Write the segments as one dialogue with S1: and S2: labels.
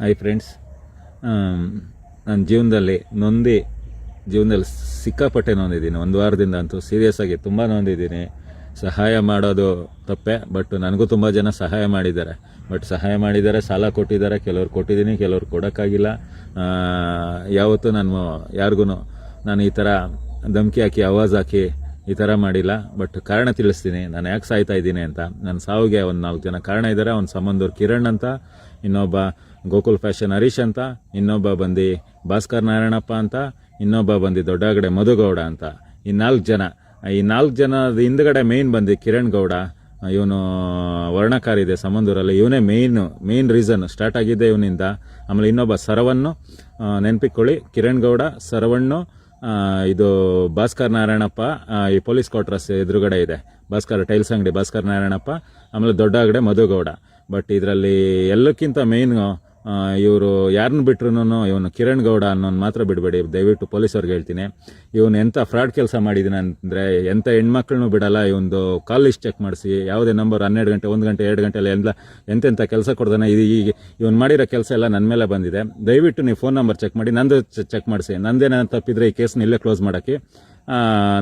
S1: Hi friends ನನ್ನ ಜೀವನದಲ್ಲಿ ನೊಂದಿ ಜೀವನದಲ್ಲಿ ಸಿಕ್ಕಾಪಟ್ಟೆ ನೊಂದಿದ್ದೀನಿ. ಒಂದು ವಾರದಿಂದ ಅಂತೂ ಸೀರಿಯಸ್ ಆಗಿ ತುಂಬ ನೊಂದಿದ್ದೀನಿ. ಸಹಾಯ ಮಾಡೋದು ತಪ್ಪೆ ಬಟ್ ನನಗೂ ತುಂಬ ಜನ ಸಹಾಯ ಮಾಡಿದ್ದಾರೆ. ಬಟ್ ಸಹಾಯ ಮಾಡಿದ್ದಾರೆ, ಸಾಲ ಕೊಟ್ಟಿದ್ದಾರೆ. ಕೆಲವ್ರು ಕೊಟ್ಟಿದ್ದೀನಿ, ಕೆಲವ್ರು ಕೊಡೋಕ್ಕಾಗಿಲ್ಲ. ಯಾವತ್ತೂ ನಾನು ಯಾರಿಗೂ ನಾನು ಈ ಥರ ಧಮಕಿ ಹಾಕಿ, ಆವಾಜ್ ಹಾಕಿ ಈ ಥರ ಮಾಡಿಲ್ಲ ಬಟ್ ಕಾರಣ ತಿಳಿಸ್ತೀನಿ. ನಾನು ಯಾಕೆ ಸಾಯ್ತಾ ಇದ್ದೀನಿ ಅಂತ. ನನ್ನ ಸಾವಿಗೆ ಒಂದು ನಾಲ್ಕು ಜನ ಕಾರಣ ಇದ್ದಾರೆ ಅವ್ನ ಸಂಬಂಧವ್ರು ಕಿರಣ್ ಅಂತ, ಇನ್ನೊಬ್ಬ ಗೋಕುಲ್ ಫ್ಯಾಷನ್ ಹರೀಶ್ ಅಂತ, ಇನ್ನೊಬ್ಬ ಬಂದು ಭಾಸ್ಕರ್ ನಾರಾಯಣಪ್ಪ ಅಂತ, ಇನ್ನೊಬ್ಬ ಬಂದು ದೊಡ್ಡಗಡೆ ಮಧುಗೌಡ ಅಂತ. ಈ ನಾಲ್ಕು ಜನ, ಈ ನಾಲ್ಕು ಜನದ ಹಿಂದ್ಗಡೆ ಮೇಯ್ನ್ ಬಂದು ಕಿರಣ್ ಗೌಡ, ಇವನು ವರ್ಣಕಾರ ಇದೆ ಸಂಬಂಧೂರಲ್ಲಿ. ಇವನೇ ಮೇಯ್ನು ಮೇಯ್ನ್ ರೀಸನ್ ಸ್ಟಾರ್ಟ್ ಆಗಿದೆ ಇವನಿಂದ. ಆಮೇಲೆ ಇನ್ನೊಬ್ಬ ಸರವನ್ನು ನೆನಪಿಕೊಳ್ಳಿ. ಕಿರಣ್ ಗೌಡ ಸರವಣ್ಣು ಇದು ಭಾಸ್ಕರ್ ನಾರಾಯಣಪ್ಪ ಈ ಪೊಲೀಸ್ ಕ್ವಾರ್ಟರ್ಸ್ ಎದುರುಗಡೆ ಇದೆ. ಭಾಸ್ಕರ್ ಟೈಲ್ಸ್ ಅಂಗಡಿ ಭಾಸ್ಕರ್ ನಾರಾಯಣಪ್ಪ, ಆಮೇಲೆ ದೊಡ್ಡಗಡೆ ಮಧುಗೌಡ. ಬಟ್ ಇದರಲ್ಲಿ ಎಲ್ಲಕ್ಕಿಂತ ಮೇಯ್ನ್ ಇವರು ಯಾರನ್ನು ಬಿಟ್ರೂನು ಇವನು ಕಿರಣ್ ಗೌಡ ಅನ್ನೋನು ಮಾತ್ರ ಬಿಡಬೇಡಿ. ದಯವಿಟ್ಟು ಪೊಲೀಸವ್ರಿಗೆ ಹೇಳ್ತೀನಿ. ಇವನು ಎಂಥ ಫ್ರಾಡ್ ಕೆಲಸ ಮಾಡಿದ್ದೀನಿ ಅಂದರೆ ಎಂಥ ಹೆಣ್ಮಕ್ಳನ್ನೂ ಬಿಡಲ್ಲ, ಇವೊಂದು ಕಾಲ್ ಲಿಸ್ಟ್ ಚೆಕ್ ಮಾಡಿಸಿ, ಯಾವುದೇ ನಂಬರ್ ಹನ್ನೆರಡು ಗಂಟೆ, ಒಂದು ಗಂಟೆ, ಎರಡು ಗಂಟೆ ಎಲ್ಲ ಎಂತೆಂಥ ಕೆಲಸ ಕೊಡ್ದಾನೆ, ಇದು ಈಗ ಇವನು ಮಾಡಿರೋ ಕೆಲಸ ಎಲ್ಲ ನನ್ನ ಮೇಲೆ ಬಂದಿದೆ. ದಯವಿಟ್ಟು ನೀವು ಫೋನ್ ನಂಬರ್ ಚೆಕ್ ಮಾಡಿ, ನಂದು ಚೆಕ್ ಮಾಡಿಸಿ. ನಂದೇನ ತಪ್ಪಿದ್ರೆ ಈ ಕೇಸ್ನ ಇಲ್ಲೇ ಕ್ಲೋಸ್ ಮಾಡೋಕ್ಕೆ.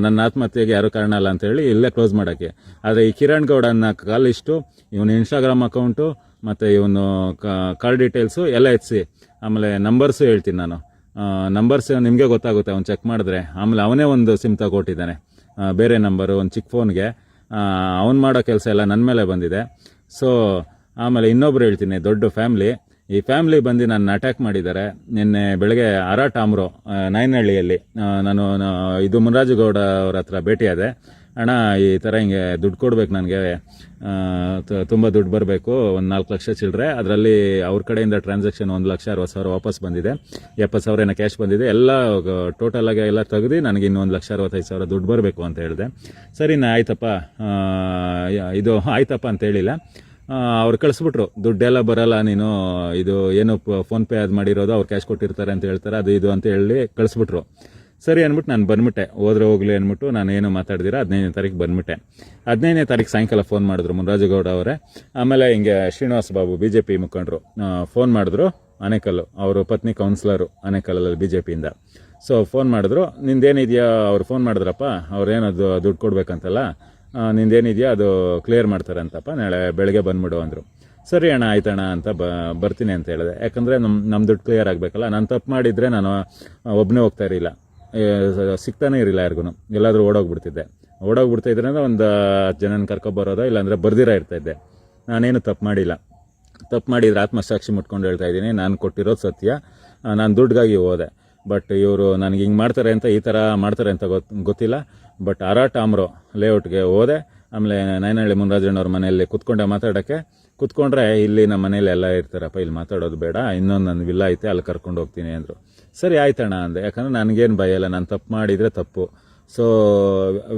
S1: ನನ್ನ ಆತ್ಮಹತ್ಯೆಗೆ ಯಾರು ಕಾರಣ ಅಲ್ಲ ಅಂತ ಹೇಳಿ ಇಲ್ಲೇ ಕ್ಲೋಸ್ ಮಾಡೋಕ್ಕೆ. ಆದರೆ ಈ ಕಿರಣ್ ಗೌಡನ ಕಾಲ್ ಇಷ್ಟು ಇವನು ಇನ್ಸ್ಟಾಗ್ರಾಮ್ ಅಕೌಂಟು ಮತ್ತು ಇವನು ಕಾಲ್ ಡೀಟೇಲ್ಸು ಎಲ್ಲ ಎತ್ಸಿ, ಆಮೇಲೆ ನಂಬರ್ಸು ಹೇಳ್ತೀನಿ ನಾನು. ನಂಬರ್ಸ್ ನಿಮಗೆ ಗೊತ್ತಾಗುತ್ತೆ, ಅವ್ನು ಚೆಕ್ ಮಾಡಿದ್ರೆ. ಆಮೇಲೆ ಅವನೇ ಒಂದು ಸಿಮ್ ತಗೊಟ್ಟಿದ್ದಾನೆ. ಬೇರೆ ನಂಬರು ಒಂದು ಚಿಕ್ಕ ಫೋನ್ಗೆ ಅವ್ನು ಮಾಡೋ ಕೆಲಸ ಎಲ್ಲ ನನ್ನ ಮೇಲೆ ಬಂದಿದೆ. ಸೊ ಆಮೇಲೆ ಇನ್ನೊಬ್ರು ಹೇಳ್ತೀನಿ, ದೊಡ್ಡ ಫ್ಯಾಮ್ಲಿ ಈ ಫ್ಯಾಮ್ಲಿ ಬಂದು ನನ್ನ ಅಟ್ಯಾಕ್ ಮಾಡಿದ್ದಾರೆ. ನಿನ್ನೆ ಬೆಳಗ್ಗೆ ಆರಾಟ ಟಾಮ್ರೋ ನಾಯನಹಳ್ಳಿಯಲ್ಲಿ ನಾನು ಇದು ಮುನರಾಜಗೌಡ ಅವ್ರ ಹತ್ರ ಭೇಟಿಯಾದೆ. ಅಣ್ಣ, ಈ ಥರ ಹಿಂಗೆ ದುಡ್ಡು ಕೊಡ್ಬೇಕು ನನಗೆ. ತುಂಬ ದುಡ್ಡು ಬರಬೇಕು, ಒಂದು ನಾಲ್ಕು ಲಕ್ಷ ಚಿಲ್ಲರೆ ಅದರಲ್ಲಿ ಅವ್ರ ಕಡೆಯಿಂದ ಟ್ರಾನ್ಸಾಕ್ಷನ್ ಒಂದು ಲಕ್ಷ ಅರವತ್ತು ಸಾವಿರ ವಾಪಸ್ ಬಂದಿದೆ. ಎಪ್ಪತ್ತು ಸಾವಿರ ಏನೋ ಕ್ಯಾಶ್ ಬಂದಿದೆ. ಎಲ್ಲ ಟೋಟಲ್ ಆಗಿ ಎಲ್ಲ ತೆಗೆದು ನನಗೆ ಇನ್ನೊಂದು ಲಕ್ಷ ಅರವತ್ತೈದು ಸಾವಿರ ದುಡ್ಡು ಬರಬೇಕು ಅಂತ ಹೇಳಿದೆ. ಸರಿ ನಾ ಆಯ್ತಪ್ಪ. ಇದು ಆಯ್ತಪ್ಪ ಅಂತ ಹೇಳಿಲ್ಲ. ಅವ್ರು ಕಳಿಸ್ಬಿಟ್ರು. ದುಡ್ಡೆಲ್ಲ ಬರಲ್ಲ ನೀನು. ಇದು ಏನು ಫೋನ್ಪೇ ಅದು ಮಾಡಿರೋದು, ಅವ್ರು ಕ್ಯಾಶ್ ಕೊಟ್ಟಿರ್ತಾರೆ ಅಂತ ಹೇಳ್ತಾರೆ. ಅದು ಇದು ಅಂತ ಹೇಳಿ ಕಳಿಸ್ಬಿಟ್ರು. ಸರಿ ಅಂದ್ಬಿಟ್ಟು ನಾನು ಬಂದ್ಬಿಟ್ಟೆ. ಹೋದ್ರೆ ಹೋಗ್ಲಿ ಅಂದ್ಬಿಟ್ಟು ನಾನು ಏನು ಮಾತಾಡ್ದಿರ, ಹದಿನೈದನೇ ತಾರೀಕು ಬಂದ್ಬಿಟ್ಟೆ. ಹದಿನೈದನೇ ತಾರೀಕು ಸಾಯಂಕಾಲ ಫೋನ್ ಮಾಡಿದ್ರು ಮುನ್ರಾಜಗೌಡ ಅವರೇ. ಆಮೇಲೆ ಹಿಂಗೆ Srinivas Babu B J P ಮುಖಂಡರು ಫೋನ್ ಮಾಡಿದ್ರು ಆನೇಕಲ್ಲು. ಅವರು ಪತ್ನಿ ಕೌನ್ಸಿಲರು ಆನೇಕಲ್ಲಲ್ಲಿ ಬಿ ಜೆ ಪಿಯಿಂದ ಸೊ ಫೋನ್ ಮಾಡಿದ್ರು, ನಿಂದೇನಿದೆಯಾ? ಅವ್ರು ಫೋನ್ ಮಾಡಿದ್ರಪ್ಪ ಅವ್ರೇನದು ದುಡ್ಡು ಕೊಡ್ಬೇಕಂತಲ್ಲ ನಿಂದೇನಿದೆಯಾ? ಅದು ಕ್ಲಿಯರ್ ಮಾಡ್ತಾರೆ ಅಂತಪ್ಪ, ನಾಳೆ ಬೆಳಗ್ಗೆ ಬಂದ್ಬಿಡು ಅಂದರು. ಸರಿ ಅಣ್ಣ, ಆಯ್ತಣ್ಣ ಅಂತ ಬ, ಬರ್ತೀನಿ ಅಂತ ಹೇಳಿದೆ. ಯಾಕಂದರೆ ನಮ್ಮ ನಮ್ಮ ದುಡ್ಡು ಕ್ಲಿಯರ್ ಆಗಬೇಕಲ್ಲ. ನಾನು ತಪ್ಪು ಮಾಡಿದರೆ ನಾನು ಒಬ್ಬನೇ ಹೋಗ್ತಾ ಇರಲಿಲ್ಲ. ಸಿಗ್ತಾನೆ ಇರಲಿಲ್ಲ ಯಾರಿಗೂ ಎಲ್ಲಾದರೂ ಓಡೋಗ್ಬಿಡ್ತಿದ್ದೆ. ಓಡೋಗ್ಬಿಡ್ತಾ ಇದ್ರೆ ಅಂದರೆ ಒಂದು, ಹತ್ತು ಜನನ ಕರ್ಕೊಬರೋದೋ ಇಲ್ಲಾಂದರೆ ಬರ್ದಿರ ಇರ್ತಾಯಿದ್ದೆ ನಾನೇನು ತಪ್ಪು ಮಾಡಿಲ್ಲ. ತಪ್ಪು ಮಾಡಿದ್ರೆ ಆತ್ಮಸಾಕ್ಷಿ ಮುಟ್ಕೊಂಡು ಹೇಳ್ತಾ ಇದ್ದೀನಿ, ನಾನು ಕೊಟ್ಟಿರೋದು ಸತ್ಯ ನಾನು ದುಡ್ಡಿಗಾಗಿ ಹೋದೆ. ಬಟ್ ಇವರು ನನಗೆ ಹಿಂಗೆ ಮಾಡ್ತಾರೆ ಅಂತ, ಈ ಥರ ಮಾಡ್ತಾರೆ ಅಂತ ಗೊತ್, ಗೊತ್ತಿಲ್ಲ. ಬಟ್ ಆರಾಟ ಆಮ್ರೋ ಲೇಔಟ್ಗೆ ಹೋದೆ. ಆಮೇಲೆ ನೈನಹಳ್ಳಿ ಮುನರಾಜಣ್ಣವ್ರ ಮನೆಯಲ್ಲಿ ಕುತ್ಕೊಂಡೆ ಮಾತಾಡೋಕ್ಕೆ ಕುತ್ಕೊಂಡ್ರೆ ಇಲ್ಲಿ ನಮ್ಮ ಮನೇಲಿ ಎಲ್ಲ ಇರ್ತಾರಪ್ಪ, ಇಲ್ಲಿ ಮಾತಾಡೋದು ಬೇಡ, ಇನ್ನೊಂದು ನನ್ನ ವಿಲ್ಲ ಐತೆ, ಅಲ್ಲಿ ಕರ್ಕೊಂಡು ಹೋಗ್ತೀನಿ ಅಂದರು. ಸರಿ, ಆಯ್ತಣ್ಣ ಅಂದೆ. ಯಾಕಂದರೆ ನನಗೇನು ಭಯ ಇಲ್ಲ, ನಾನು ತಪ್ಪು ಮಾಡಿದರೆ ತಪ್ಪು. ಸೊ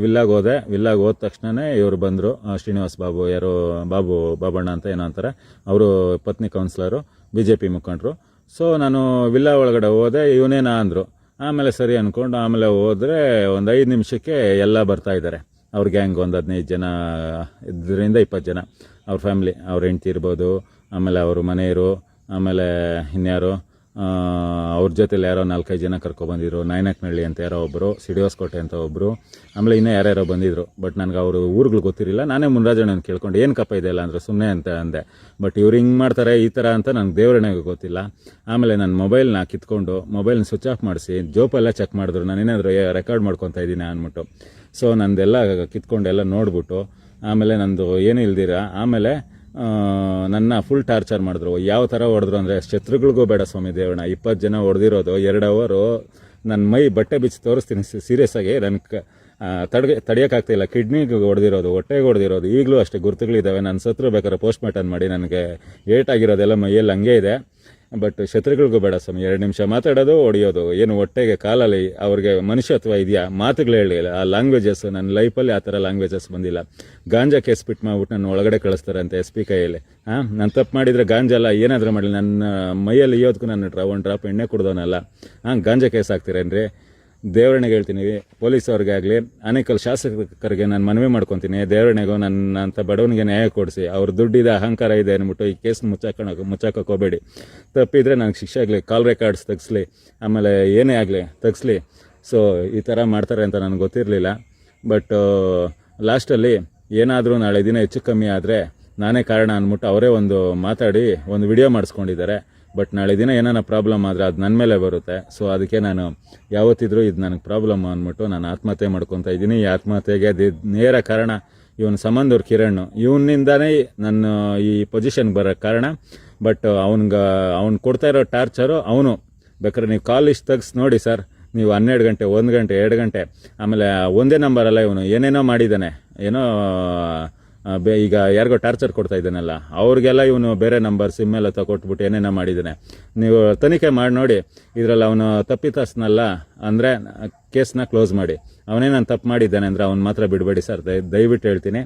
S1: ವಿಲ್ಲಾಗೆ ಹೋದೆ. ವಿಲ್ಲಾಗೆ ಹೋದ ತಕ್ಷಣವೇ ಇವರು ಬಂದರು. ಶ್ರೀನಿವಾಸ್ ಬಾಬು, ಯಾರೋ, ಬಾಬು, ಬಾಬಣ್ಣ ಅಂತ ಏನೋ ಅಂತಾರೆ. ಅವರು ಪತ್ನಿ ಕೌನ್ಸಿಲರು ಬಿ ಜೆ ಪಿ ಮುಖಂಡರು. ಸೊ ನಾನು ವಿಲ್ಲಾ ಒಳಗಡೆ ಹೋದೆ, ಇವನೇನಾ ಅಂದರು. ಆಮೇಲೆ ಸರಿ ಅಂದ್ಕೊಂಡು ಆಮೇಲೆ ಹೋದರೆ ಒಂದು ಐದು ನಿಮಿಷಕ್ಕೆ ಎಲ್ಲ ಬರ್ತಾ ಇದ್ದಾರೆ ಅವ್ರ ಗ್ಯಾಂಗ್ ಒಂದು ಹದಿನೈದು ಜನ, ಇದರಿಂದ ಇಪ್ಪತ್ತು ಜನ. ಅವ್ರ ಫ್ಯಾಮಿಲಿ ಅವ್ರ ಹೆಂಡ್ತಿ ಇರ್ಬೋದು, ಆಮೇಲೆ ಅವ್ರ ಮನೆಯವರು, ಆಮೇಲೆ ಇನ್ಯಾರು ಅವ್ರ ಜೊತೆಲಿ ಯಾರೋ ನಾಲ್ಕೈದು ಜನ ಕರ್ಕೊಬಂದಿದ್ರು ನಾಯನಕ್ನಹಳ್ಳಿ ಅಂತ ಯಾರೋ ಒಬ್ಬರು ಸಿಡಿಯೋಸ್ಕೋಟೆ ಅಂತ ಒಬ್ಬರು ಆಮೇಲೆ ಇನ್ನೂ ಯಾರ್ಯಾರೋ ಬಂದಿದ್ರು. ಬಟ್ ನನಗೆ ಅವರು ಊರುಗಳು ಗೊತ್ತಿರಲಿಲ್ಲ. ನಾನೇ ಮುನ್ರಾಜಣ್ಣನ ಕೇಳ್ಕೊಂಡು, ಏನು ಕಪ್ಪ ಇದೆಯಲ್ಲ ಅಂದರೆ ಸುಮ್ಮನೆ ಅಂತ ಅಂದೆ. ಬಟ್ ಇವ್ರು ಹಿಂಗೆ ಮಾಡ್ತಾರೆ, ಈ ಥರ ಅಂತ ನನಗೆ ದೇವರಣೆಗೆ ಗೊತ್ತಿಲ್ಲ. ಆಮೇಲೆ ನನ್ನ ಮೊಬೈಲ್ನ ಕಿತ್ಕೊಂಡು ಮೊಬೈಲ್ನ ಸ್ವಿಚ್ ಆಫ್ ಮಾಡಿಸಿ ಜೋಪೆಲ್ಲ ಚೆಕ್ ಮಾಡಿದ್ರು. ನಾನು ಏನಾದರೂ ರೆಕಾರ್ಡ್ ಮಾಡ್ಕೊತಾ ಇದ್ದೀನಿ ಅಂದ್ಬಿಟ್ಟು. ಸೊ ನಂದೆಲ್ಲ ಕಿತ್ಕೊಂಡೆಲ್ಲ ನೋಡ್ಬಿಟ್ಟು, ಆಮೇಲೆ ನಂದು ಏನೂ ಇಲ್ದಿರ, ಆಮೇಲೆ ನನ್ನ ಫುಲ್ ಟಾರ್ಚರ್ ಮಾಡಿದ್ರು. ಯಾವ ಥರ ಹೊಡೆದ್ರು ಅಂದರೆ, ಶತ್ರುಗಳಿಗೂ ಬೇಡ ಸ್ವಾಮಿ ದೇವಣ್ಣ. ಇಪ್ಪತ್ತು ಜನ ಹೊಡೆದಿರೋದು, ಎರಡು ಅವರು ನನ್ನ ಮೈ ಬಟ್ಟೆ ಬಿಚ್ಚಿ ತೋರಿಸ್ತೀನಿ ಸೀರಿಯಸ್ ಆಗಿ. ನನ್ನ ಕ ತಡೆಗೆ ತಡೆಯೋಕ್ಕಾಗ್ತಾಯಿಲ್ಲ ಕಿಡ್ನಿಗೆ ಹೊಡೆದಿರೋದು, ಹೊಟ್ಟೆಗೆ ಹೊಡೆದಿರೋದು. ಈಗಲೂ ಅಷ್ಟೇ ಗುರುತುಗಳಿದ್ದಾವೆ. ನನ್ನ ಸತ್ರು ಬೇಕಾದ್ರೆ ಪೋಸ್ಟ್ ಮಾರ್ಟಮ್ ಮಾಡಿ, ನನಗೆ ಏಟಾಗಿರೋದೆಲ್ಲ ಮೈಯಲ್ಲಿ ಹಂಗೆ ಇದೆ. ಬಟ್ ಶತ್ರುಗಳಿಗೂ ಬೇಡ ಸ್ವಾಮಿ. ಎರಡು ನಿಮಿಷ ಮಾತಾಡೋದು, ಹೊಡೆಯೋದು. ಏನು ಹೊಟ್ಟೆಗೆ, ಕಾಲಲ್ಲಿ ಅವ್ರಿಗೆ ಮನುಷ್ಯತ್ವ ಇದೆಯಾ? ಮಾತುಗಳು ಹೇಳಿಲ್ಲ ಆ ಲ್ಯಾಂಗ್ವೇಜಸ್ ನನ್ನ ಲೈಫಲ್ಲಿ ಆ ಥರ ಲ್ಯಾಂಗ್ವೇಜಸ್ ಬಂದಿಲ್ಲ. ಗಾಂಜಾ ಕೇಸ್ ಬಿಟ್ಟು ಮಾಡ್ಬಿಟ್ಟು ನನ್ನ ಒಳಗಡೆ ಕಳಿಸ್ತಾರಂತೆ ಎಸ್ ಪಿ ಕೈಯಲ್ಲಿ. ಹಾಂ ನಾನು ತಪ್ಪು ಮಾಡಿದರೆ ಗಾಂಜಾ ಏನಾದರೂ ಮಾಡಲಿ. ನನ್ನ ಮೈಯಲ್ಲಿ ಇಯೋದಕ್ಕೂ ನನ್ನ ಡ್ರಾ ಒಂದು ಡ್ರಾಪ್ ಎಣ್ಣೆ ಕುಡ್ದವನಲ್ಲ. ಹಾಂ ಗಾಂಜಾ ಕೇಸ್ ಹಾಕ್ತೀರೇನ್ರಿ? ದೇವರಣಿಗೆ ಹೇಳ್ತೀನಿ ಪೊಲೀಸವ್ರಿಗೆ ಆಗಲಿ ಅನೇಕಲ್ ಶಾಸಕರಿಗೆ ನಾನು ಮನವಿ ಮಾಡ್ಕೊತೀನಿ ದೇವರಣೆಗೂ ನನ್ನ ಅಂತ ಬಡವನಿಗೆ ನ್ಯಾಯ ಕೊಡಿಸಿ, ಅವ್ರ ದುಡ್ಡಿದ ಅಹಂಕಾರ ಇದೆ ಅಂದ್ಬಿಟ್ಟು ಈ ಕೇಸ್ ಮುಚ್ಚಾಕೋಣ, ಮುಚ್ಚಾಕೋಕೆ ಹೋಗಬೇಡಿ. ತಪ್ಪಿದ್ರೆ ನನಗೆ ಶಿಕ್ಷೆ ಆಗಲಿ, ಕಾಲ್ ರೆಕಾರ್ಡ್ಸ್ ತೆಗಿಸ್ಲಿ, ಆಮೇಲೆ ಏನೇ ಆಗಲಿ, ತೆಗಿಸ್ಲಿ. ಸೊ ಈ ಥರ ಮಾಡ್ತಾರೆ ಅಂತ ನನಗೆ ಗೊತ್ತಿರಲಿಲ್ಲ. ಬಟ್ ಲಾಸ್ಟಲ್ಲಿ ಏನಾದರೂ ನಾಳೆ ದಿನ ಹೆಚ್ಚು ಕಮ್ಮಿ ಆದರೆ ನಾನೇ ಕಾರಣ ಅಂದ್ಬಿಟ್ಟು ಅವರೇ ಒಂದು ಮಾತಾಡಿ, ಒಂದು ವಿಡಿಯೋ ಮಾಡಿಸ್ಕೊಂಡಿದ್ದಾರೆ. ಬಟ್ ನಾಳೆ ದಿನ ಏನಾನ ಪ್ರಾಬ್ಲಮ್ ಆದರೆ ಅದು ನನ್ನ ಮೇಲೆ ಬರುತ್ತೆ. ಸೊ ಅದಕ್ಕೆ ನಾನು ಯಾವತ್ತಿದ್ರೂ ಇದು ನನಗೆ ಪ್ರಾಬ್ಲಮ್ ಅಂದ್ಬಿಟ್ಟು ನಾನು ಆತ್ಮಹತ್ಯೆ ಮಾಡ್ಕೊತಾ ಇದ್ದೀನಿ. ಈ ಆತ್ಮಹತ್ಯೆಗೆ ನೇರ ಕಾರಣ ಇವನ ಸಂಬಂಧವ್ರು ಕಿರಣ್ ಇವನಿಂದನೇ ನನ್ನ ಈ ಪೊಸಿಷನ್ಗೆ ಬರೋಕ್ಕೆ ಕಾರಣ. ಬಟ್ ಅವ್ನಿಗೆ, ಅವ್ನು ಕೊಡ್ತಾ ಇರೋ ಟಾರ್ಚರು ಅವನು. ಬೇಕಾದ್ರೆ ನೀವು ಕಾಲ್ ಇಷ್ಟು ತೆಗ್ಸಿ ನೋಡಿ ಸರ್. ನೀವು ಹನ್ನೆರಡು ಗಂಟೆ, ಒಂದು ಗಂಟೆ, ಎರಡು ಗಂಟೆ. ಆಮೇಲೆ ಒಂದೇ ನಂಬರಲ್ಲ ಇವನು. ಏನೇನೋ ಮಾಡಿದ್ದಾನೆ. ಏನೋ ಬೆ ಈಗ ಯಾರಿಗೋ ಟಾರ್ಚರ್ ಕೊಡ್ತಾ ಇದ್ದಾನಲ್ಲ, ಅವ್ರಿಗೆಲ್ಲ ಇವನು ಬೇರೆ ನಂಬರ್ ಸಿಮ್ ಎಲ್ಲ ತಗೊಟ್ಬಿಟ್ಟು ಏನೇನೋ ಮಾಡಿದ್ದಾನೆ. ನೀವು ತನಿಖೆ ಮಾಡಿ, ನೋಡಿ, ಇದರಲ್ಲಿ ಅವನು ತಪ್ಪಿತಸ್ನಲ್ಲ ಅಂದರೆ ಕೇಸ್ನ ಕ್ಲೋಸ್ ಮಾಡಿ. ಅವನೇ ತಪ್ಪು ಮಾಡಿದ್ದಾನೆ ಅಂದರೆ ಅವ್ನು ಮಾತ್ರ ಬಿಡಬೇಡಿ ಸರ್, ದಯ, ದಯವಿಟ್ಟು ಹೇಳ್ತೀನಿ.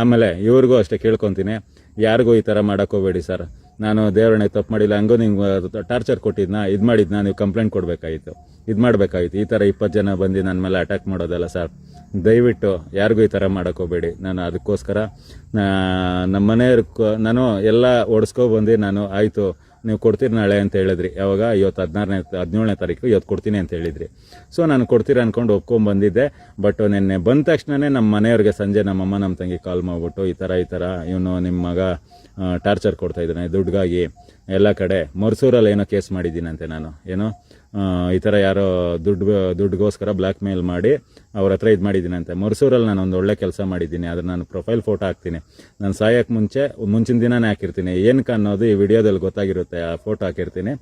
S1: ಆಮೇಲೆ ಇವ್ರಿಗೂ ಅಷ್ಟೇ ಕೇಳ್ಕೊತೀನಿ. ಯಾರಿಗೂ ಈ ಥರ ಮಾಡೋಕ್ಕೋಗ್ಬೇಡಿ ಸರ್. ನಾನು ದೇವರಣೆ ತಪ್ಪು ಮಾಡಿಲ್ಲ, ಹಂಗೂ ನಿಮ್ಗೆ ಟಾರ್ಚರ್ ಕೊಟ್ಟಿದ್ನ, ಇದು ಮಾಡಿದ್ನ, ನೀವು ಕಂಪ್ಲೇಂಟ್ ಕೊಡಬೇಕಾಗಿತ್ತು ಇದು ಮಾಡಬೇಕಾಗಿತ್ತು ಈ ಥರ ಇಪ್ಪತ್ತು ಜನ ಬಂದು ನನ್ನ ಮೇಲೆ ಅಟ್ಯಾಕ್ ಮಾಡೋದಲ್ಲ ಸರ್. ದಯವಿಟ್ಟು ಯಾರಿಗೂ ಈ ಥರ ಮಾಡೋಕ್ಕೋಗ್ಬೇಡಿ ನಾನು ಅದಕ್ಕೋಸ್ಕರ ನಮ್ಮ ಮನೆಯವ್ರ ನಾನು ಎಲ್ಲ ಓಡಿಸ್ಕೊಬಂದು ನಾನು ಆಯಿತು. ನೀವು ಕೊಡ್ತೀರಿ ನಾಳೆ ಅಂತ ಹೇಳಿದ್ರಿ. ಯಾವಾಗ? ಇವತ್ತು ಹದಿನಾರನೇ ಹದಿನೇಳನೇ ತಾರೀಕು ಇವತ್ತು ಕೊಡ್ತೀನಿ ಅಂತ ಹೇಳಿದ್ರಿ. ಸೊ, ನಾನು ಕೊಡ್ತೀರ ಅಂದ್ಕೊಂಡು ಒಪ್ಕೊಂಬಂದಿದ್ದೆ ಬಟ್ ನಿನ್ನೆ ಬಂದ ತಕ್ಷಣನೇ ನಮ್ಮ ಮನೆಯವ್ರಿಗೆ ಸಂಜೆ ನಮ್ಮಮ್ಮ ನಮ್ಮ ತಂಗಿ ಕಾಲ್ ಮಾಡಿಬಿಟ್ಟು, ಈ ಥರ ಈ ಥರ ಇವನು ನಿಮ್ಮ ಮಗ ಟಾರ್ಚರ್ ಕೊಡ್ತಾ ಇದ್ದಾನೆ, ದುಡ್ಡಿಗಾಗಿ. ಎಲ್ಲ ಕಡೆ. ಮರ್ಸೂರಲ್ಲಿ ಏನೋ ಕೇಸ್ ಮಾಡಿದ್ದೀನಂತೆ ನಾನು. ಏನೋ ಈ ಥರ ಯಾರೋ ದುಡ್ಡು, ದುಡ್ಡುಗೋಸ್ಕರ ಬ್ಲ್ಯಾಕ್ ಮೇಲ್ ಮಾಡಿ ಅವ್ರ ಹತ್ರ ಇದು ಮಾಡಿದ್ದೀನಂತೆ. ಮರ್ಸೂರಲ್ಲಿ ನಾನು ಒಂದು ಒಳ್ಳೆ ಕೆಲಸ ಮಾಡಿದ್ದೀನಿ. ಆದರೆ ನಾನು ಪ್ರೊಫೈಲ್ ಫೋಟೋ ಹಾಕ್ತೀನಿ. ನಾನು ಸಾಯೋಕ್ಕೆ ಮುಂಚೆ, ಮುಂಚಿನ ದಿನನೇ ಹಾಕಿರ್ತೀನಿ. ಏನಕ್ಕೆ ಅನ್ನೋದು ಈ ವಿಡಿಯೋದಲ್ಲಿ ಗೊತ್ತಾಗಿರುತ್ತೆ. ಆ ಫೋಟೋ ಹಾಕಿರ್ತೀನಿ.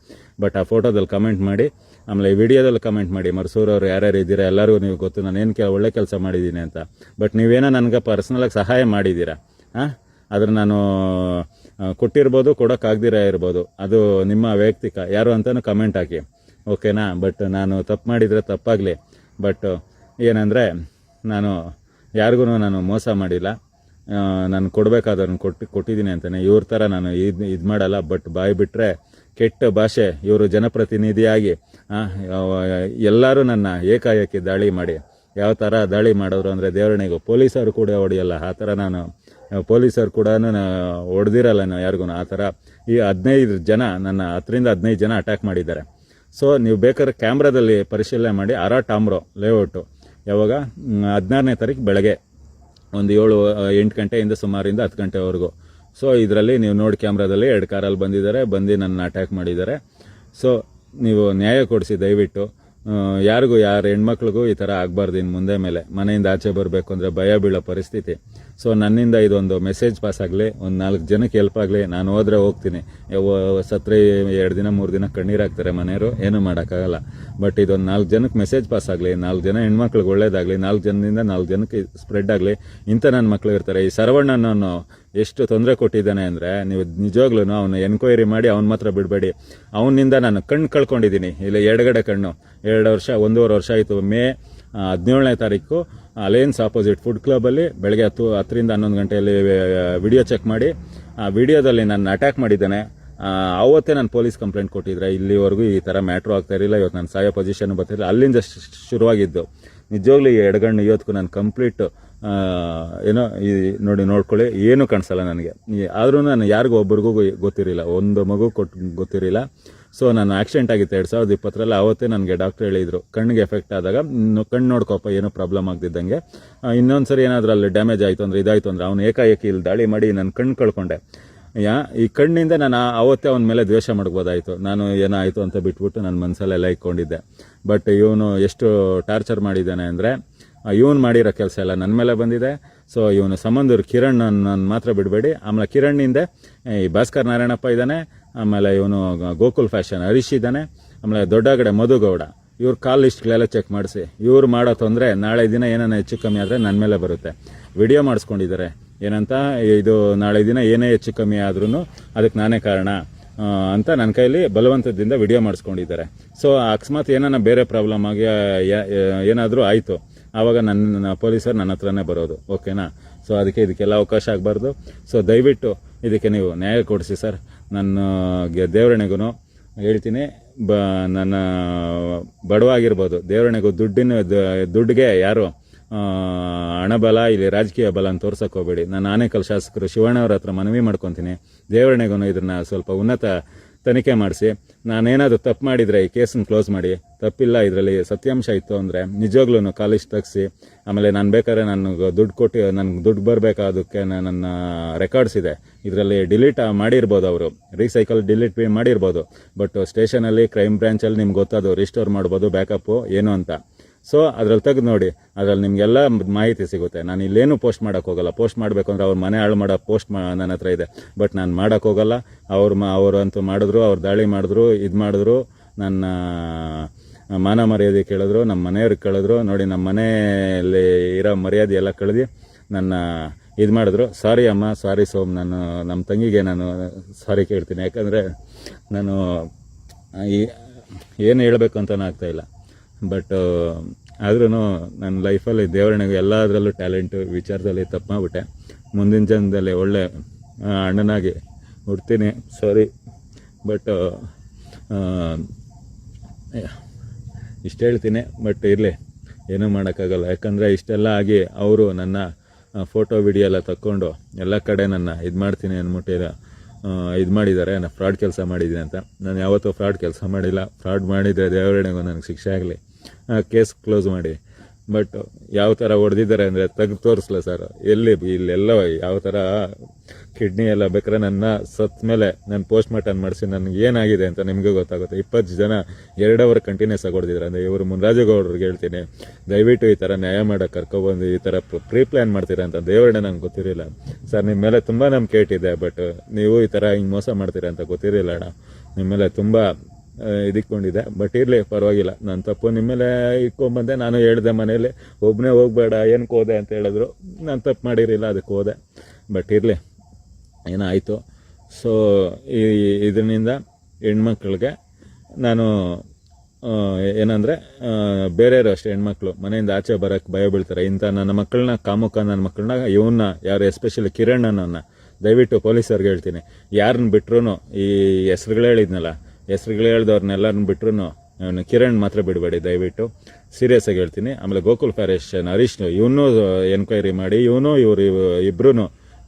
S1: ಬಟ್ ಆ ಫೋಟೋದಲ್ಲಿ ಕಮೆಂಟ್ ಮಾಡಿ, ಆಮೇಲೆ ಈ ವಿಡಿಯೋದಲ್ಲಿ ಕಮೆಂಟ್ ಮಾಡಿ ಮರ್ಸೂರವ್ರು ಯಾರ್ಯಾರು ಇದ್ದೀರಾ, ಎಲ್ಲರಿಗೂ ನೀವು ಗೊತ್ತು ನಾನು ಏನು ಕೆ ಒಳ್ಳೆ ಕೆಲಸ ಮಾಡಿದ್ದೀನಿ ಅಂತ. ಬಟ್ ನೀವೇನೋ ನನಗೆ ಪರ್ಸ್ನಲಾಗಿ ಸಹಾಯ ಮಾಡಿದ್ದೀರಾ? ಹಾಂ ಆದರೆ ನಾನು ಕೊಟ್ಟಿರ್ಬೋದು ಕೊಡೋಕ್ಕಾಗ್ದಿರ ಇರ್ಬೋದು. ಅದು ನಿಮ್ಮ ವೈಯಕ್ತಿಕ. ಯಾರು ಅಂತಲೂ ಕಮೆಂಟ್ ಹಾಕಿ. ಓಕೆನಾ ಬಟ್ ನಾನು ತಪ್ಪು ಮಾಡಿದರೆ ತಪ್ಪಾಗಲಿ. ಬಟ್ ಏನಂದರೆ, ನಾನು ಯಾರಿಗೂ ನಾನು ಮೋಸ ಮಾಡಿಲ್ಲ. ನಾನು ಕೊಡಬೇಕಾದವ್ರನ್ನ ಕೊಟ್ಟು, ಕೊಟ್ಟಿದ್ದೀನಿ ಅಂತಲೇ ಇವ್ರ ಥರ ನಾನು ಇದು ಇದು ಮಾಡಲ್ಲ. ಬಟ್ ಬಾಯಿ ಬಿಟ್ಟರೆ ಕೆಟ್ಟ ಭಾಷೆ, ಇವರು ಜನಪ್ರತಿನಿಧಿಯಾಗಿ ಎಲ್ಲರೂ ನನ್ನ ಏಕಾಏಕಿ ದಾಳಿ ಮಾಡಿ. ಯಾವ ಥರ ದಾಳಿ ಮಾಡೋರು ಅಂದರೆ ದೇವರಣಿಗೂ ಪೊಲೀಸರು ಕೂಡ ಹೊಡೆಯಲ್ಲ. ಆ ಥರ ನಾನು ಪೊಲೀಸರು ಕೂಡ ಹೊಡೆದಿರಲ್ಲ ನಾನು ಯಾರಿಗೂ. ಆ ಥರ ಈ ಹದಿನೈದು ಜನ ನನ್ನ ಹತ್ತರಿಂದ ಹದಿನೈದು ಜನ ಅಟ್ಯಾಕ್ ಮಾಡಿದ್ದಾರೆ. ಸೊ ನೀವು ಬೇಕಾದ್ರೆ ಕ್ಯಾಮ್ರಾದಲ್ಲಿ ಪರಿಶೀಲನೆ ಮಾಡಿ. ಅರಾ ಟಾಮ್ರೋ ಲೇಔಟು ಯಾವಾಗ? ಹದಿನಾರನೇ ತಾರೀಕು ಬೆಳಗ್ಗೆ. ಒಂದು ಏಳು, ಎಂಟು ಗಂಟೆಯಿಂದ ಸುಮಾರಿಂದ ಹತ್ತು ಗಂಟೆವರೆಗೂ. ಸೊ ಇದರಲ್ಲಿ ನೀವು ನೋಡಿ ಕ್ಯಾಮ್ರಾದಲ್ಲಿ ಎರಡು ಕಾರಲ್ಲಿ ಬಂದಿದ್ದಾರೆ. ಬಂದು ನನ್ನ ಅಟ್ಯಾಕ್ ಮಾಡಿದ್ದಾರೆ. ಸೊ ನೀವು ನ್ಯಾಯ ಕೊಡಿಸಿ ದಯವಿಟ್ಟು. ಯಾರಿಗೂ, ಯಾರು ಹೆಣ್ಮಕ್ಳಿಗೂ ಈ ಥರ ಆಗಬಾರ್ದು ಇನ್ನು ಮುಂದೆ ಮೇಲೆ. ಮನೆಯಿಂದ ಆಚೆ ಬರಬೇಕು ಅಂದರೆ ಭಯ ಬೀಳೋ ಪರಿಸ್ಥಿತಿ. ಸೊ ನನ್ನಿಂದ ಇದೊಂದು ಮೆಸೇಜ್ ಪಾಸ್ ಆಗಲಿ, ಒಂದು ನಾಲ್ಕು ಜನಕ್ಕೆ ಹೆಲ್ಪ್ ಆಗಲಿ, ನಾನು ಹೋದರೆ ಹೋಗ್ತೀನಿ. ಸತ್ರ ಎರಡು ದಿನ, ಮೂರು ದಿನ ಕಣ್ಣೀರಾಗ್ತಾರೆ ಮನೆಯವರು, ಏನೂ ಮಾಡೋಕ್ಕಾಗಲ್ಲ. ಬಟ್ ಇದೊಂದು ನಾಲ್ಕು ಜನಕ್ಕೆ ಮೆಸೇಜ್ ಪಾಸ್ ಆಗಲಿ, ನಾಲ್ಕು ಜನ ಹೆಣ್ಮಕ್ಳಿಗೆ ಒಳ್ಳೇದಾಗಲಿ, ನಾಲ್ಕು ಜನದಿಂದ ನಾಲ್ಕು ಜನಕ್ಕೆ ಸ್ಪ್ರೆಡ್ ಆಗಲಿ, ಇಂಥ ನನ್ನ ಮಕ್ಕಳು ಇರ್ತಾರೆ. ಈ ಸರ್ವಣ್ಣನನ್ನು ಎಷ್ಟು ತೊಂದರೆ ಕೊಟ್ಟಿದ್ದಾನೆ ಅಂದರೆ, ನೀವು ನಿಜವಾಗ್ಲೂ ಅವನು ಎನ್ಕ್ವೈರಿ ಮಾಡಿ ಅವನ ಮಾತ್ರ ಬಿಡಬೇಡಿ. ಅವನಿಂದ ನಾನು ಕಣ್ಣು ಕಳ್ಕೊಂಡಿದ್ದೀನಿ. ಇಲ್ಲಿ ಎಡಗಡೆ ಕಣ್ಣು. ಎರಡು ವರ್ಷ, ಒಂದೂವರೆ ವರ್ಷ ಆಯಿತು. ಮೇ ಹದಿನೇಳನೇ ತಾರೀಕು ಅಲಯನ್ಸ್ ಆಪೋಸಿಟ್ ಫುಡ್ ಕ್ಲಬಲ್ಲಿ ಬೆಳಗ್ಗೆ ಹತ್ತು, ಹತ್ತರಿಂದ ಹನ್ನೊಂದು ಗಂಟೆಯಲ್ಲಿ ವಿಡಿಯೋ ಚೆಕ್ ಮಾಡಿ, ಆ ವಿಡಿಯೋದಲ್ಲಿ ನಾನು ಅಟ್ಯಾಕ್ ಮಾಡಿದ್ದಾನೆ. ಅವತ್ತೇ ನಾನು ಪೊಲೀಸ್ ಕಂಪ್ಲೇಂಟ್ ಕೊಟ್ಟಿದ್ರೆ, ಇಲ್ಲಿವರೆಗೂ ಈ ಥರ ಮ್ಯಾಟ್ರು ಆಗ್ತಾ ಇರಲಿಲ್ಲ. ಇವತ್ತು ನಾನು ಸಾಯೋ ಪೊಸಿಷನ್ ಬರ್ತಿರಲಿಲ್ಲ. ಅಲ್ಲಿಂದ ಶುರುವಾಗಿದ್ದು. ನಿಜವಾಗ್ಲೂ ಈ ಎಡಗಣ್ಣು ಇವತ್ತಿಗೂ ನಾನು ಕಂಪ್ಲೀಟ್ ಏನೋ ಈ ನೋಡಿ ನೋಡ್ಕೊಳ್ಳಿ, ಏನೂ ಕಾಣಿಸಲ್ಲ ನನಗೆ. ಆದರೂ ನಾನು ಯಾರಿಗೂ ಒಬ್ರಿಗೂ ಗೊತ್ತಿರಲಿಲ್ಲ. ಒಂದು ಮಗು ಕೊಟ್ಟು ಗೊತ್ತಿರಲಿಲ್ಲ. ಸೊ ನಾನು ಆಕ್ಸಿಡೆಂಟ್ ಆಗಿತ್ತು ಎರಡು ಸಾವಿರದ ಇಪ್ಪತ್ತರಲ್ಲಿ. ಆವತ್ತೇ ನನಗೆ ಡಾಕ್ಟರ್ ಹೇಳಿದರು. ಕಣ್ಣಿಗೆ ಎಫೆಕ್ಟ್ ಆದಾಗ, ಇನ್ನು ಕಣ್ಣು ನೋಡ್ಕೋಪ್ಪ ಏನೂ ಪ್ರಾಬ್ಲಮ್ ಆಗ್ತಿದ್ದಂಗೆ ಇನ್ನೊಂದು ಸರಿ ಏನಾದರೂ ಅಲ್ಲಿ ಡ್ಯಾಮೇಜ್ ಆಯಿತು ಅಂದರೆ, ಇದಾಯಿತು ಅಂದರೆ, ಅವನು ಏಕಾಏಕಿ ಇಲ್ಲಿ ದಾಳಿ ಮಾಡಿ ನನ್ನ ಕಣ್ಣು ಕಳ್ಕೊಂಡೆ. ಯಾ, ಈ ಕಣ್ಣಿಂದ ನಾನು ಆವತ್ತೇ ಅವನ ಮೇಲೆ ದ್ವೇಷ ಮಾಡ್ಬೋದಾಯಿತು. ನಾನು ಏನಾಯಿತು ಅಂತ ಬಿಟ್ಬಿಟ್ಟು ನನ್ನ ಮನಸ್ಸಲ್ಲೆಲ್ಲ ಇಕ್ಕೊಂಡಿದ್ದೆ. ಬಟ್ ಇವನು ಎಷ್ಟು ಟಾರ್ಚರ್ ಮಾಡಿದ್ದಾನೆ ಅಂದರೆ ಇವನು ಮಾಡಿರೋ ಕೆಲಸ ಎಲ್ಲ ನನ್ನ ಮೇಲೆ ಬಂದಿದೆ. ಸೊ ಇವನು ಸಂಬಂಧರು ಕಿರಣ್ ನನ್ನ ಮಾತ್ರ ಬಿಡಬೇಡಿ. ಆಮೇಲೆ ಕಿರಣ್ಣಿಂದ ಈ ಭಾಸ್ಕರ್ ನಾರಾಯಣಪ್ಪ ಇದ್ದಾನೆ. ಆಮೇಲೆ ಇವನು ಗೋಕುಲ್ ಫ್ಯಾಷನ್ ಹರೀಶ್ ಇದ್ದಾನೆ. ಆಮೇಲೆ ದೊಡ್ಡಗಡೆ ಮಧುಗೌಡ. ಇವ್ರ ಕಾಲ್ ಲಿಸ್ಟ್ಗಳೆಲ್ಲ ಚೆಕ್ ಮಾಡಿಸಿ. ಇವ್ರು ಮಾಡೋ ತೊಂದರೆ ನಾಳೆ ದಿನ ಏನಾನ ಹೆಚ್ಚು ಕಮ್ಮಿ ಆದರೆ ನನ್ನ ಮೇಲೆ ಬರುತ್ತೆ. ವಿಡಿಯೋ ಮಾಡಿಸ್ಕೊಂಡಿದ್ದಾರೆ. ಏನಂತ ಇದು ನಾಳೆ ದಿನ ಏನೇ ಹೆಚ್ಚು ಕಮ್ಮಿ ಆದ್ರೂ ಅದಕ್ಕೆ ನಾನೇ ಕಾರಣ ಅಂತ ನನ್ನ ಕೈಲಿ ಬಲವಂತದಿಂದ ವಿಡಿಯೋ ಮಾಡಿಸ್ಕೊಂಡಿದ್ದಾರೆ. ಸೊ ಅಕಸ್ಮಾತ್ ಏನಾನ ಬೇರೆ ಪ್ರಾಬ್ಲಮ್ ಆಗಿ ಏನಾದರೂ ಆಯಿತು. ಆವಾಗ ನನ್ನ ಪೊಲೀಸರು ನನ್ನ ಹತ್ರನೇ ಬರೋದು, ಓಕೆನಾ? ಸೊ ಅದಕ್ಕೆ ಇದಕ್ಕೆಲ್ಲ ಅವಕಾಶ ಆಗಬಾರ್ದು. ಸೊ ದಯವಿಟ್ಟು ಇದಕ್ಕೆ ನೀವು ನ್ಯಾಯ ಕೊಡಿಸಿ ಸರ್. ನನ್ನ ದೇವರಣೆಗೂ ಹೇಳ್ತೀನಿ, ಬ, ನನ್ನ ಬಡವಾಗಿರ್ಬೋದು ದೇವರಣೆಗೂ ದುಡ್ಡಿನ ದುಡ್ಡಿಗೆ ಯಾರು ಹಣಬಲ ಇಲ್ಲಿ ರಾಜಕೀಯ ಬಲ ಅಂತ ತೋರ್ಸಕ್ಕೆ ಹೋಗಬೇಡಿ. ನಾನು ಆನೇಕಲ್ ಶಾಸಕರು ಶಿವಣ್ಣವ್ರ ಹತ್ರ ಮನವಿ ಮಾಡ್ಕೊತೀನಿ. ದೇವರಣೆಗೂ ಇದನ್ನು ಸ್ವಲ್ಪ ಉನ್ನತ ತನಿಖೆ ಮಾಡಿಸಿ. ನಾನೇನಾದರೂ ತಪ್ಪು ಮಾಡಿದರೆ ಈ ಕೇಸನ್ನು ಕ್ಲೋಸ್ ಮಾಡಿ. ತಪ್ಪಿಲ್ಲ, ಇದರಲ್ಲಿ ಸತ್ಯಾಂಶ ಇತ್ತು ಅಂದರೆ ನಿಜವಾಗ್ಲೂ ಕಾಲೇಜ್ ತೆಗೆಸಿ. ಆಮೇಲೆ ನಾನು ಬೇಕಾದ್ರೆ ನನಗೆ ದುಡ್ಡು ಕೊಟ್ಟು, ನನಗೆ ದುಡ್ಡು ಬರಬೇಕಾದಕ್ಕೆ ನನ್ನ ರೆಕಾರ್ಡ್ಸ್ ಇದೆ. ಇದರಲ್ಲಿ ಡಿಲೀಟ್ ಮಾಡಿರ್ಬೋದು ಅವರು. ರೀಸೈಕಲ್ ಡಿಲೀಟ್ ಮಾಡಿರ್ಬೋದು. ಬಟ್ ಸ್ಟೇಷನಲ್ಲಿ ಕ್ರೈಮ್ ಬ್ರಾಂಚಲ್ಲಿ ನಿಮ್ಗೆ ಗೊತ್ತದು ರಿಸ್ಟೋರ್ ಮಾಡ್ಬೋದು ಬ್ಯಾಕಪ್ಪು ಏನು ಅಂತ. ಸೊ ಅದ್ರಲ್ಲಿ ತೆಗೆದು ನೋಡಿ, ಅದ್ರಲ್ಲಿ ನಿಮಗೆಲ್ಲ ಮಾಹಿತಿ ಸಿಗುತ್ತೆ. ನಾನು ಇಲ್ಲೇನು ಪೋಸ್ಟ್ ಮಾಡೋಕೆ ಹೋಗಲ್ಲ. ಪೋಸ್ಟ್ ಮಾಡಬೇಕು ಅಂದ್ರೆ ಅವ್ರ ಮನೆ ಹಾಳು ಮಾಡೋ ಪೋಸ್ಟ್ ಮಾ ನನ್ನ ಹತ್ರ ಇದೆ. ಬಟ್ ನಾನು ಮಾಡೋಕೆ ಹೋಗಲ್ಲ. ಅವ್ರು ಮಾ ಅಂತೂ ಮಾಡಿದ್ರು, ಅವ್ರು ದಾಳಿ ಮಾಡಿದ್ರು, ಇದು ಮಾಡಿದ್ರು, ನನ್ನ ಮಾನ ಮರ್ಯಾದೆ ಕೇಳಿದ್ರು ನಮ್ಮ ಮನೆಯವ್ರಿಗೆ ಕೇಳಿದ್ರು. ನೋಡಿ ನಮ್ಮ ಮನೆಯಲ್ಲಿ ಇರೋ ಮರ್ಯಾದೆ ಎಲ್ಲ ಕಳೆದು ನನ್ನ ಇದು ಮಾಡಿದ್ರು. ಸಾರಿ ಅಮ್ಮ ಸಾರಿ ಸೋಮ್ ನಾನು ನಮ್ಮ ತಂಗಿಗೆ ನಾನು ಸಾರಿ ಕೇಳ್ತೀನಿ. ಯಾಕಂದರೆ ನಾನು ಈ ಏನು ಹೇಳಬೇಕು ಅಂತಲೂ ಆಗ್ತಾಯಿಲ್ಲ ಬಟ್ ಆದ್ರೂ ನನ್ನ ಲೈಫಲ್ಲಿ ದೇವರಣಿಗೆ ಎಲ್ಲದರಲ್ಲೂ ಟ್ಯಾಲೆಂಟು ವಿಚಾರದಲ್ಲಿ ತಪ್ಪು ಮಾಡಿಬಿಟ್ಟೆ ಮುಂದಿನ ಜನದಲ್ಲಿ ಒಳ್ಳೆ ಅಣ್ಣನಾಗಿ ಹುಡ್ತೀನಿ ಸಾರಿ ಬಟ್ ಇಷ್ಟು ಹೇಳ್ತೀನಿ ಬಟ್ ಇರಲಿ, ಏನೂ ಮಾಡೋಕ್ಕಾಗಲ್ಲ. ಯಾಕಂದರೆ ಇಷ್ಟೆಲ್ಲ ಆಗಿ ಅವರು ನನ್ನ ಫೋಟೋ ವಿಡಿಯೋ ಎಲ್ಲ ತಕ್ಕೊಂಡು ಎಲ್ಲ ಕಡೆ ನನ್ನ ಇದು ಮಾಡ್ತೀನಿ ಅಂದ್ಬಿಟ್ಟಿರ ಇದು ಮಾಡಿದ್ದಾರೆ ನಾನು ಫ್ರಾಡ್ ಕೆಲಸ ಮಾಡಿದ್ದೀನಿ ಅಂತ. ನಾನು ಯಾವತ್ತೂ ಫ್ರಾಡ್ ಕೆಲಸ ಮಾಡಿಲ್ಲ. ಫ್ರಾಡ್ ಮಾಡಿದರೆ ದೇವರಣೆಗೂ ನನಗೆ ಶಿಕ್ಷೆ ಆಗಲಿ. ಕೇಸ್ ಕ್ಲೋಸ್ ಮಾಡಿ. ಬಟ್ ಯಾವ ಥರ ಹೊಡೆದಿದ್ದಾರೆ ಅಂದರೆ ತೆಗ್ದು ತೋರಿಸ್ಲ ಸರ್ ಎಲ್ಲಿ ಇಲ್ಲೆಲ್ಲ ಯಾವ ಥರ ಕಿಡ್ನಿ ಎಲ್ಲ ಬೇಕಾದ್ರೆ ನನ್ನ ಸತ್ ಮೇಲೆ ನಾನು ಪೋಸ್ಟ್ ಮಾರ್ಟಮ್ ಮಾಡಿಸಿ ನನಗೆ ಏನಾಗಿದೆ ಅಂತ ನಿಮಗೆ ಗೊತ್ತಾಗುತ್ತೆ. ಇಪ್ಪತ್ತು ಜನ ಎರಡು ಅವರ್ ಕಂಟಿನ್ಯೂಸ್ ಆಗಿ ಹೊಡೆದಿದ್ದಾರೆ. ಅಂದರೆ ಇವರು ಮುನ್ರಾಜಗೌಡ್ರಿಗೆ ಹೇಳ್ತೀನಿ, ದಯವಿಟ್ಟು ಈ ಥರ ನ್ಯಾಯ ಮಾಡೋಕೆ ಕರ್ಕೊಬಂದು ಈ ಥರ ಪ್ರೀ ಪ್ಲ್ಯಾನ್ ಮಾಡ್ತೀರಾ ಅಂತ ದೇವರನ್ನ ನಂಗೆ ಗೊತ್ತಿರಲಿಲ್ಲ. ಸರ್ ನಿಮ್ಮ ಮೇಲೆ ತುಂಬ ನಂಬಿಕೆ ಇಟ್ಟಿದ್ದೆ ಬಟ್ ನೀವು ಈ ಥರ ಹಿಂಗೆ ಮೋಸ ಮಾಡ್ತೀರಾ ಅಂತ ಗೊತ್ತಿರಲಿಲ್ಲ ಅಣ್ಣ. ನಿಮ್ಮ ಮೇಲೆ ತುಂಬ ಇದಿಕ್ಕೊಂಡಿದ್ದೆ ಬಟ್ ಇರಲಿ, ಪರವಾಗಿಲ್ಲ. ನನ್ನ ತಪ್ಪು. ನಿಮ್ಮ ಮೇಲೆ ಇಟ್ಕೊಂಬಂದೆ ನಾನು ಹೇಳಿದೆ ಮನೇಲಿ ಒಬ್ಬನೇ ಹೋಗಬೇಡ ಏನಕ್ಕೆ ಹೋದೆ? ಅಂತ ಹೇಳಿದ್ರು. ನಾನು ತಪ್ಪು ಮಾಡಿರಲಿಲ್ಲ, ಅದಕ್ಕೆ ಹೋದೆ. ಬಟ್ ಇರಲಿ ಏನೋ ಆಯಿತು ಸೊ ಈ, ಇದರಿಂದ ಹೆಣ್ಮಕ್ಳಿಗೆ ನಾನು ಏನಂದರೆ ಬೇರೆಯವರು ಅಷ್ಟೇ ಹೆಣ್ಮಕ್ಳು. ಮನೆಯಿಂದ ಆಚೆ ಬರೋಕ್ಕೆ ಭಯ ಬೀಳ್ತಾರೆ. ಇಂಥ ನನ್ನ ಮಕ್ಕಳನ್ನ, ಕಾಮುಕ ನನ್ನ ಮಕ್ಕಳನ್ನ, ಇವನ್ನ, ಯಾರು ಎಸ್ಪೆಷಲಿ ಕಿರಣಣ್ಣನ ದಯವಿಟ್ಟು ಪೊಲೀಸರ್ಗೆ ಹೇಳ್ತೀನಿ. ಯಾರನ್ನ ಬಿಟ್ರು ಈ ಹೆಸ್ರುಗಳು ಹೇಳಿದ್ನಲ್ಲ ಹೆಸ್ರುಗಳು ಹೇಳ್ದವ್ರನ್ನೆಲ್ಲರನ್ನ ಬಿಟ್ರು ನಾನು ಕಿರಣ್ ಮಾತ್ರ ಬಿಡಬೇಡಿ, ದಯವಿಟ್ಟು. ಸೀರಿಯಸ್ ಆಗಿ ಹೇಳ್ತೀನಿ. ಆಮೇಲೆ ಗೋಕುಲ್ ಫಾರೆಸ್ಟ್ ಹರೀಶ್ ಇವನು ಎನ್ಕ್ವೈರಿ ಮಾಡಿ, ಇವನು ಇವರು ಇಬ್ಬರೂ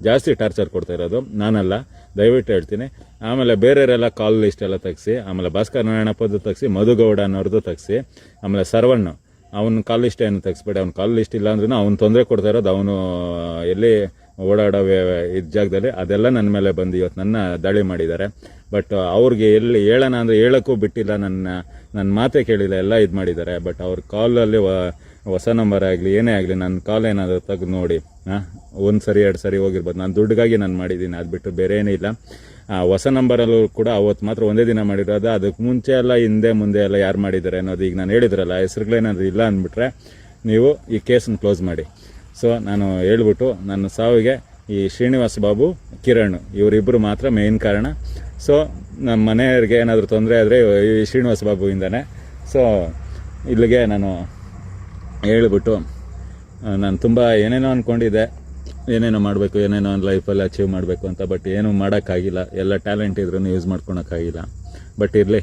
S1: ಜಾಸ್ತಿ ಟಾರ್ಚರ್ ಕೊಡ್ತಾ ಇರೋದು. ನಾನಲ್ಲ, ದಯವಿಟ್ಟು ಹೇಳ್ತೀನಿ. ಆಮೇಲೆ ಬೇರೆಯವರೆಲ್ಲ ಕಾಲ್ ಲಿಸ್ಟ್ ಎಲ್ಲ ತೆಗಿಸಿ, ಆಮೇಲೆ ಭಾಸ್ಕರ್ ನಾರಾಯಣಪ್ಪದ್ದು ತೆಗಿಸಿ ಮಧುಗೌಡ ಅನ್ನೋರ್ದು ತೆಗಿಸಿ, ಆಮೇಲೆ ಸರ್ವಣ್ಣು, ಅವನ ಕಾಲ್ ಲಿಸ್ಟ್ ಏನು ತೆಗಿಸ್ಬೇಡಿ, ಅವ್ನ ಕಾಲ್ ಲಿಸ್ಟ್ ಇಲ್ಲ ಅಂದ್ರೂ ಅವ್ನು ತೊಂದರೆ ಕೊಡ್ತಾ ಇರೋದು, ಅವನು ಎಲ್ಲಿ ಓಡಾಡೋ ಇದು ಜಾಗದಲ್ಲಿ, ಅದೆಲ್ಲ ನನ್ನ ಮೇಲೆ ಬಂದು ಇವತ್ತು ನನ್ನ ದಾಳಿ ಮಾಡಿದ್ದಾರೆ. ಬಟ್ ಅವ್ರಿಗೆ ಎಲ್ಲಿ ಹೇಳೋಣ ಅಂದರೆ ಹೇಳೋಕ್ಕೂ ಬಿಟ್ಟಿಲ್ಲ, ನನ್ನ ನನ್ನ ಮಾತೇ ಕೇಳಿಲ್ಲ, ಎಲ್ಲ ಇದು ಮಾಡಿದ್ದಾರೆ. ಬಟ್ ಅವ್ರ ಕಾಲಲ್ಲಿ ಹೊಸ ನಂಬರ್ ಆಗಲಿ, ಏನೇ ಆಗಲಿ ನನ್ನ ಕಾಲ್ ಏನಾದರೂ ತೆಗೆದು ನೋಡಿ ಹಾಂ ಒಂದು ಸರಿ ಎರಡು ಸರಿ ಹೋಗಿರ್ಬೋದು. ನಾನು ದುಡ್ಡಿಗಾಗಿ ನಾನು ಮಾಡಿದ್ದೀನಿ, ಅದು ಬಿಟ್ಟು ಬೇರೆ ಏನೂ ಇಲ್ಲ. ಹೊಸ ನಂಬರಲ್ಲೂ ಕೂಡ ಅವತ್ತು ಮಾತ್ರ ಒಂದೇ ದಿನ ಮಾಡಿರೋದು. ಅದಕ್ಕೆ ಮುಂಚೆ ಎಲ್ಲ, ಹಿಂದೆ ಮುಂದೆ ಎಲ್ಲ ಯಾರು ಮಾಡಿದ್ದಾರೆ ಅನ್ನೋದು ಈಗ ನಾನು ಹೇಳಿದ್ರಲ್ಲ, ಹೆಸ್ರುಗಳೇನಾದ್ರು ಇಲ್ಲ ಅಂದ್ಬಿಟ್ರೆ, ನೀವು ಈ ಕೇಸನ್ನು ಕ್ಲೋಸ್ ಮಾಡಿ. ಸೊ ನಾನು ಹೇಳ್ಬಿಟ್ಟು ನನ್ನ ಸಾವಿಗೆ ಈ ಶ್ರೀನಿವಾಸ್ ಬಾಬು, ಕಿರಣ್ ಇವರಿಬ್ಬರು ಮಾತ್ರ ಮೇನ್ ಕಾರಣ. ಸೊ ನಮ್ಮ ಮನೆಯವ್ರಿಗೆ ಏನಾದರೂ ತೊಂದರೆ ಆದರೆ ಈ ಶ್ರೀನಿವಾಸ್ ಬಾಬುವಿಂದನೇ ಸೊ ಇಲ್ಲಿಗೆ ನಾನು ಹೇಳ್ಬಿಟ್ಟು ನಾನು ತುಂಬ ಏನೇನೋ ಅಂದ್ಕೊಂಡಿದ್ದೆ ಏನೇನೋ ಮಾಡಬೇಕು, ಏನೇನೋ ಒಂದು ಲೈಫಲ್ಲಿ ಅಚೀವ್ ಮಾಡಬೇಕು ಅಂತ ಬಟ್ ಏನೂ ಮಾಡೋಕ್ಕಾಗಿಲ್ಲ. ಎಲ್ಲ ಟ್ಯಾಲೆಂಟ್ ಇದ್ರೂ ಯೂಸ್ ಮಾಡ್ಕೊಳಕ್ಕಾಗಿಲ್ಲ. ಬಟ್ ಇರಲಿ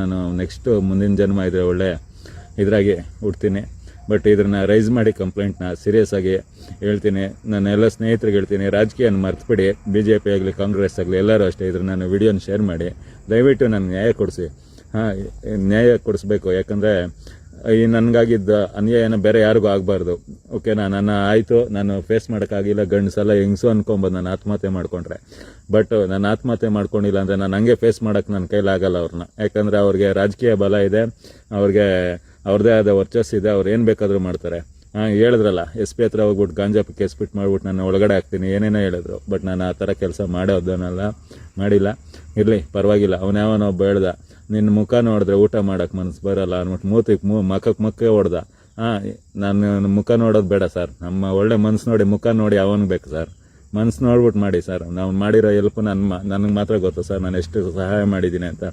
S1: ನಾನು ನೆಕ್ಸ್ಟು ಮುಂದಿನ ಜನ್ಮ ಇದ್ದರೆ ಒಳ್ಳೆ ಇದರಾಗಿ ಹುಡ್ತೀನಿ. ಬಟ್ ಇದನ್ನು ರೈಸ್ ಮಾಡಿ ಕಂಪ್ಲೇಂಟ್ನ ಸೀರಿಯಸ್ ಆಗಿ ಹೇಳ್ತೀನಿ. ನನ್ನ ಎಲ್ಲ ಸ್ನೇಹಿತರಿಗೆ ಹೇಳ್ತೀನಿ. ರಾಜಕೀಯನ ಮರ್ತುಬಿಡಿ. ಬಿ ಜೆ ಪಿ ಆಗಲಿ ಕಾಂಗ್ರೆಸ್ ಆಗಲಿ, ಎಲ್ಲರೂ ಅಷ್ಟೇ ಇದ್ರ ನಾನು ವಿಡಿಯೋನ ಶೇರ್ ಮಾಡಿ. ದಯವಿಟ್ಟು ನನಗೆ ನ್ಯಾಯ ಕೊಡಿಸಿ. ಹಾಂ, ನ್ಯಾಯ ಕೊಡಿಸ್ಬೇಕು. ಯಾಕಂದರೆ ಈ ನನಗಾಗಿದ್ದ ಅನ್ಯಾಯನ ಬೇರೆ ಯಾರಿಗೂ ಆಗಬಾರ್ದು. ಓಕೆನಾ ನಾನು ಆಯಿತು. ನಾನು ಫೇಸ್ ಮಾಡೋಕ್ಕಾಗಿಲ್ಲ. ಗಂಡಸಲ್ಲ ಹೆಂಗಸು ಅನ್ಕೊಂಬೋದು ನಾನು ಆತ್ಮಹತ್ಯೆ ಮಾಡ್ಕೊಂಡ್ರೆ. ಬಟ್ ನಾನು ಆತ್ಮಹತ್ಯೆ ಮಾಡ್ಕೊಂಡಿಲ್ಲ ಅಂದರೆ ನಾನು ಹಂಗೆ ಫೇಸ್ ಮಾಡೋಕ್ಕೆ ನನ್ನ ಕೈಲಾಗಲ್ಲ ಅವ್ರನ್ನ. ಯಾಕಂದರೆ ಅವ್ರಿಗೆ ರಾಜಕೀಯ ಬಲ ಇದೆ. ಅವ್ರಿಗೆ ಅವ್ರದ್ದೇ ಆದ ವರ್ಚಸ್ ಇದೆ, ಅವ್ರು ಏನು ಬೇಕಾದರೂ ಮಾಡ್ತಾರೆ. ಹಾಂ, ಹೇಳಿದ್ರಲ್ಲ, ಎಸ್ ಪಿ ಹತ್ರ ಹೋಗ್ಬಿಟ್ಟು ಗಾಂಜಾ ಕೇಸ್ ಬಿಟ್ಟು ಮಾಡ್ಬಿಟ್ಟು ನಾನು ಒಳಗಡೆ ಹಾಕ್ತೀನಿ, ಏನೇನೋ ಹೇಳಿದ್ರು, ಬಟ್ ನಾನು ಆ ಥರ ಕೆಲಸ ಮಾಡೋದನ್ನೆಲ್ಲ ಮಾಡಿಲ್ಲ. ಇರಲಿ, ಪರವಾಗಿಲ್ಲ ಅವನ್ಯಾವನೋ ಹೇಳ್ದ ನಿನ್ನ ಮುಖ ನೋಡಿದ್ರೆ ಊಟ ಮಾಡೋಕ್ಕೆ ಮನಸ್ಸು ಬರೋಲ್ಲ ಅಂದ್ಬಿಟ್ಟು ಮೂತಿಗೆ ಮೂ ಮಖಕ್ಕೆ ಮಕ್ಕೆ ಹೊಡ್ದ. ಹಾಂ, ನಾನು ಮುಖ ನೋಡೋದು ಬೇಡ ಸರ್, ನಮ್ಮ ಒಳ್ಳೆ ಮನಸ್ಸು ನೋಡಿ ಮುಖ ನೋಡಿ ಅವನಿಗೆ ಬೇಕು ಸರ್. ಮನ್ಸು ನೋಡ್ಬಿಟ್ಟು ಮಾಡಿ ಸರ್ ನಾವು ಮಾಡಿರೋ ಎಲ್ಪು ನನ್ನ ನನಗೆ ಮಾತ್ರ ಗೊತ್ತು ಸರ್ ನಾನು ಎಷ್ಟು ಸಹಾಯ ಮಾಡಿದ್ದೀನಿ ಅಂತ.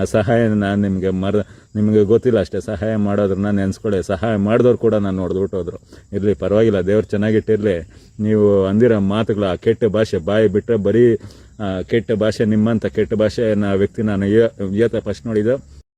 S1: ಆ ಸಹಾಯ ನಾನು ನಿಮಗೆ ಮರ ನಿಮಗೆ ಗೊತ್ತಿಲ್ಲ ಅಷ್ಟೇ. ಸಹಾಯ ಮಾಡೋದ್ರನ್ನ ನೆನೆಸ್ಕೊಳ್ಳಿ ಸಹಾಯ ಮಾಡಿದವ್ರು ಕೂಡ ನಾನು ನೋಡ್ಬಿಟ್ಟು ಬಿಟ್ಟೋದ್ರು ಇರಲಿ, ಪರವಾಗಿಲ್ಲ. ದೇವ್ರು ಚೆನ್ನಾಗಿಟ್ಟಿರಲಿ. ನೀವು ಅಂದಿರೋ ಮಾತುಗಳು ಆ ಕೆಟ್ಟ ಭಾಷೆ ಬಾಯಿ ಬಿಟ್ಟರೆ ಬರೀ ಕೆಟ್ಟ ಭಾಷೆ ನಿಮ್ಮಂಥ ಕೆಟ್ಟ ಭಾಷೆನ ವ್ಯಕ್ತಿ ನಾನು ಏತ ಫಸ್ಟ್ ನೋಡಿದ್ದು.